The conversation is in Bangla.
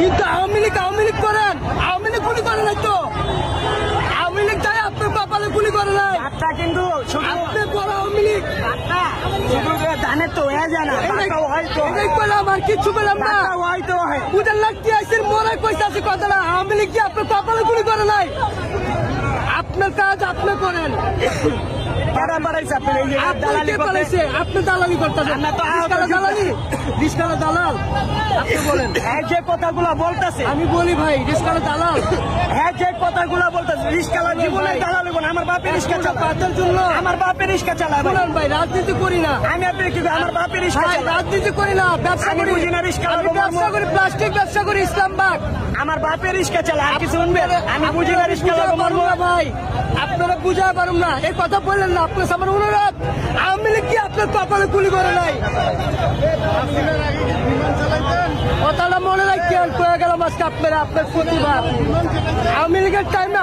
কিন্তু আওয়ামী লীগ আওয়ামী লীগ করেন। আওয়ামী লীগ গুলি করে নাই তো। আওয়ামী লীগ তাই আপনার কপালে গুলি করে নাই। বার্তা কিন্তু আপনি বড় আওয়ামী লীগ। শুধু তো হয়ে কিচ্ছু না। হয়তো হয় বুঝেন মনে কইতে আছে কথাটা। আওয়ামী লীগ কি আপনার কপালে গুলি করে নাই? আপনার কাজ আপনি করেন। কেডা বাড়াইছে আপনি এই যে আপনি দালালি কে আপনি দালালি করতেছেন। আমরা তো আহত রিস্কালা যুদ্ধ। দালালি? রিস্কালা দালাল? আপনি বলেন। হ্যাঁ যে কথাগুলো বলতেছে। আমি বলি ভাই রিস্কালা দালাল। হ্যাঁ যে কথাগুলো বলতেছে রিস্কালা জীবনে দালাল আমার বাপের রিস্কা চালায়। পাতের জন্য। আমার বাপের রিস্কা চালায় ভাই। ভাই রাজনীতি করি না। আমি আপনি কি আমার বাপের রিস্কা ভাই চালায় রাজনীতি করি না ব্যবসা করি। বুঝি না রিস্কা আমি ব্যবসা করি প্লাস্টিক ব্যবসা করি ইসলামবাগ আমার বাপের রিস্কা চালায় আর কিছু শুনবেন? আমি বুঝি না রিস্কা বুঝা না ভাই। আপনারা বুঝা পারুম না। এই কথা বললেন না আপনার আমার অনুরোধ। লীগ কি আপনার কপালে গুলি করে নাই? কথাটা মনে রাখতে কয়ে গেলাম আজকে আপনারা আপনার প্রতিভা। আওয়ামী লীগের টাইমে